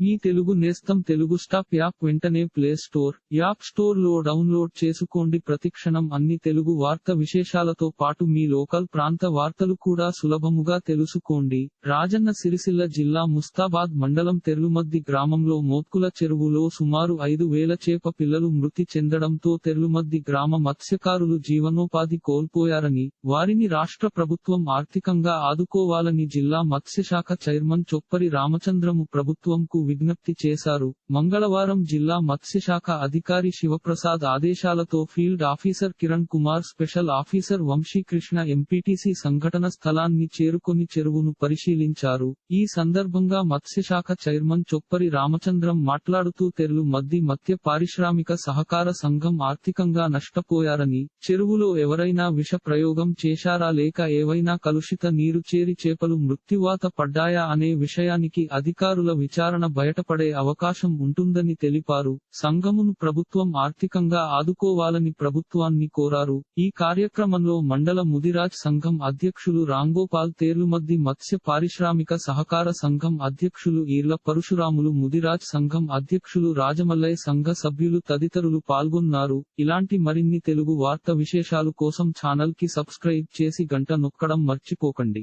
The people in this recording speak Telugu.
మీ తెలుగు నేస్తం తెలుగు స్టాప్ యాప్ వెంటనే ప్లే స్టోర్ యాప్ స్టోర్లో డౌన్లోడ్ చేసుకోండి. ప్రతిక్షణం అన్ని తెలుగు వార్త విశేషాలతో పాటు మీ లోకల్ ప్రాంత వార్తలు కూడా సులభముగా తెలుసుకోండి. రాజన్న సిరిసిల్ల జిల్లా ముస్తాబాద్ మండలం తెర్లుమద్ది గ్రామంలో మోత్కుల చెరువులో సుమారు ఐదు వేల చేప పిల్లలు మృతి చెందడంతో తెర్లుమద్ది గ్రామ మత్స్యకారులు జీవనోపాధి కోల్పోయారని వారిని రాష్ట్ర ప్రభుత్వం ఆర్థికంగా ఆదుకోవాలని జిల్లా మత్స్యశాఖ చైర్మన్ చొప్పరి రామచంద్రము ప్రభుత్వంకు విజ్ఞప్తి చేశారు. మంగళవారం జిల్లా మత్స్యశాఖ అధికారి శివప్రసాద్ ఆదేశాలతో field officer Kiran Kumar special officer Vamsikrishna MPTC సంఘటన స్థలాన్ని చేరుకొని చెరువును పరిశీలించారు. ఈ సందర్భంగా మత్స్యశాఖ చైర్మన్ చొప్పరి రామచంద్రం మాట్లాడుతూ తెరలు మద్ది మత్య పారిశ్రామిక సహకార సంఘం ఆర్థికంగా నష్టపోయారని చెరువులో ఎవరైనా విష ప్రయోగం చేశారా లేక ఏవైనా కలుషిత నీరు చేరి చేపలు మృత్యువాత పడ్డాయా అనే విషయానికి అధికారుల విచారణ బయటపడే అవకాశం ఉంటుందని తెలిపారు. సంఘమును ప్రభుత్వం ఆర్థికంగా ఆదుకోవాలని ప్రభుత్వాన్ని కోరారు. ఈ కార్యక్రమంలో మండల ముదిరాజ్ సంఘం అధ్యక్షులు రాంగోపాల్ తేర్లుమద్ది మత్స్య పారిశ్రామిక సహకార సంఘం అధ్యక్షులు ఈర్ల పరశురాములు ముదిరాజ్ సంఘం అధ్యక్షులు రాజమల్లయ్య సంఘ సభ్యులు తదితరులు పాల్గొన్నారు. ఇలాంటి మరిన్ని తెలుగు వార్త విశేషాలు కోసం ఛానల్కి సబ్స్క్రైబ్ చేసి గంట నొక్కడం మర్చిపోకండి.